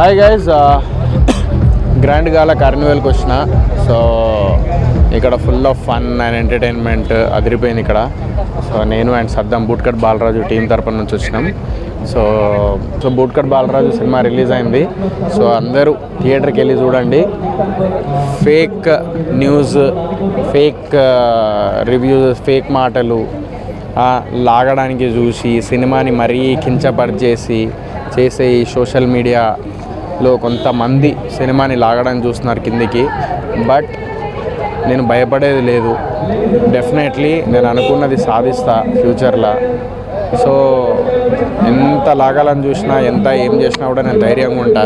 Hi guys grand గాల కార్నివల్కి వచ్చిన. So ఇక్కడ full of fun and entertainment అదిరిపోయింది ఇక్కడ. సో నేను and Saddam bootcut Balaraju team తరపున నుంచి వచ్చినాం. So so bootcut Balaraju cinema release అయింది. సో అందరూ థియేటర్కి వెళ్ళి చూడండి. Fake news fake reviews fake మాటలు లాగడానికి చూసి సినిమాని మరీ కించపరిచేసి చేసే ఈ సోషల్ మీడియా లో కొంతమంది సినిమాని లాగడానికి చూస్తున్నారు కిందికి. బట్ నేను భయపడేది లేదు. డెఫినెట్లీ నేను అనుకున్నది సాధిస్తా ఫ్యూచర్లో. సో ఎంత లాగాలని చూసినా ఎంత ఏం చేసినా కూడా నేను ధైర్యంగా ఉంటా.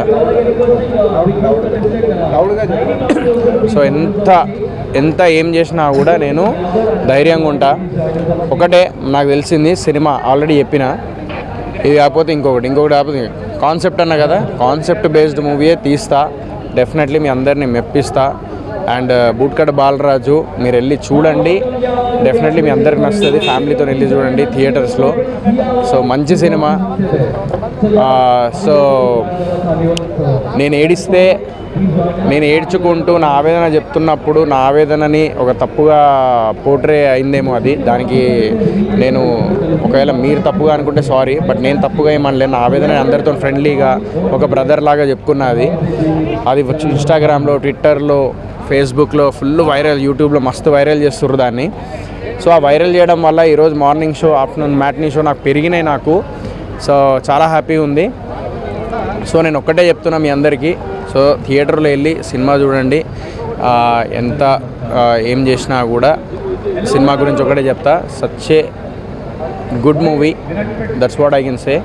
సో ఎంత ఎంత ఏం చేసినా కూడా నేను ధైర్యంగా ఉంటా. ఒకటే నాకు తెలిసింది సినిమా ఆల్రెడీ చెప్పిన. ఇది కాకపోతే ఇంకొకటి ఇంకొకటి కాకపోతే కాన్సెప్ట్ అన్న కదా కాన్సెప్ట్ బేస్డ్ మూవీయే తీస్తా. డెఫినెట్లీ మీ అందరినీ మెప్పిస్తా. అండ్ uh, బూట్కట్ బాలరాజు మీరు వెళ్ళి చూడండి. డెఫినెట్లీ మీ అందరికి నచ్చుతుంది. ఫ్యామిలీతో వెళ్ళి చూడండి థియేటర్స్లో. సో మంచి సినిమా. Uh, సో నేను ఏడిస్తే నేను ఏడ్చుకుంటూ నా ఆవేదన చెప్తున్నప్పుడు నా ఆవేదనని ఒక తప్పుగా పోర్ట్రే అయిందేమో అది. దానికి నేను ఒకవేళ మీరు తప్పుగా అనుకుంటే సారీ బట్ నేను తప్పుగా ఏమనలేదు నా ఆవేదన అందరితో ఫ్రెండ్లీగా ఒక బ్రదర్ లాగా చెప్పుకున్నది అది. వచ్చి ఇన్స్టాగ్రామ్లో ట్విట్టర్లో ఫేస్బుక్లో ఫుల్ వైరల్ యూట్యూబ్లో మస్తు వైరల్ చేస్తుర్రు దాన్ని. సో ఆ వైరల్ చేయడం వల్ల ఈరోజు morning show afternoon matinee show నాకు పెరిగినాయి నాకు. సో చాలా హ్యాపీ ఉంది. సో నేను ఒక్కటే చెప్తున్నా మీ అందరికీ. సో థియేటర్లో వెళ్ళి సినిమా చూడండి. ఎంత ఏం చేసినా కూడా సినిమా గురించి ఒకటే చెప్తా. Such a good movie that's what I can say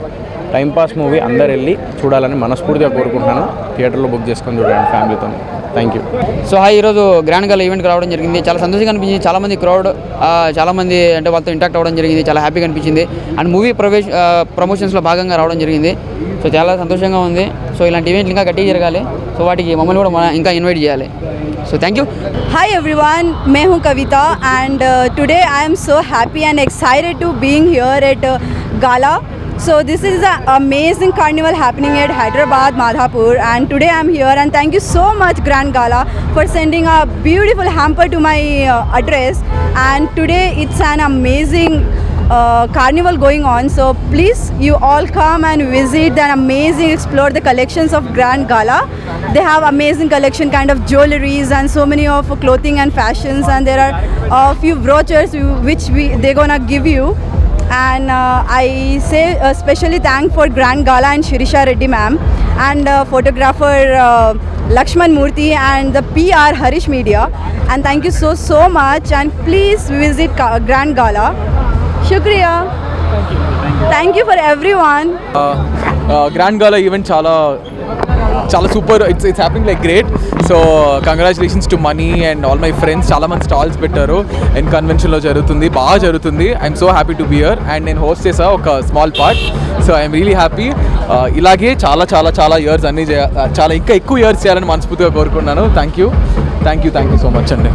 timepass movie అందరు వెళ్ళి చూడాలని మనస్ఫూర్తిగా కోరుకుంటున్నాను. థియేటర్లో బుక్ చేసుకొని చూడండి ఫ్యామిలీతో థ్యాంక్ యూ సో హాయ్ ఈరోజు గ్రాండ్ గల్ ఈవెంట్కి రావడం జరిగింది. చాలా సంతోషంగా అనిపించింది. చాలామంది క్రౌడ్ చాలామంది అంటే వాళ్ళతో ఇంటాక్ట్ అవ్వడం జరిగింది. చాలా హ్యాపీగా అనిపించింది. అండ్ మూవీ ప్రవేశ ప్రమోషన్స్లో భాగంగా రావడం జరిగింది. సో చాలా సంతోషంగా ఉంది. సో ఇలాంటి ఈవెంట్లు ఇంకా గట్టిగా జరగాలి సో వాటికి మమ్మల్ని కూడా ఇంకా ఇన్వైట్ చేయాలి so thank you hi everyone May who Kavitha and today I'm so happy and excited to being here at gala So this is an amazing carnival happening at Hyderabad Madhapur and today I'm here and thank you so much Grand Gala for sending a beautiful hamper to my uh, address and today it's an amazing uh, carnival going on. So please, you all come and visit and amazing explore the collections of Grand Gala. They have amazing collection kind of jewelries and so many of clothing and fashions. And there are a few brochures which we they're gonna give you. And uh, I say especially thank for Grand Gala and Shirisha Reddy ma'am and uh, photographer uh, Lakshman Murthy and the PR Harish Media. And thank you so so much. And please visit Grand Gala. Thank you for everyone grand gala event చాలా చాలా super it's it's happening like great so congratulations to Mani and all my friends చాలా మంది stalls పెట్టారు and కన్వెన్షన్లో జరుగుతుంది బాగా జరుగుతుంది I'm so happy to be here and నేను హోస్ట్ చేసా ఒక small part so I'm really happy ఇలాగే చాలా చాలా చాలా ఇయర్స్ అన్ని చాలా ఇంకా ఎక్కువ ఇయర్స్ చేయాలని మనస్ఫూర్తిగా కోరుకున్నాను thank you thank you thank you so much అండి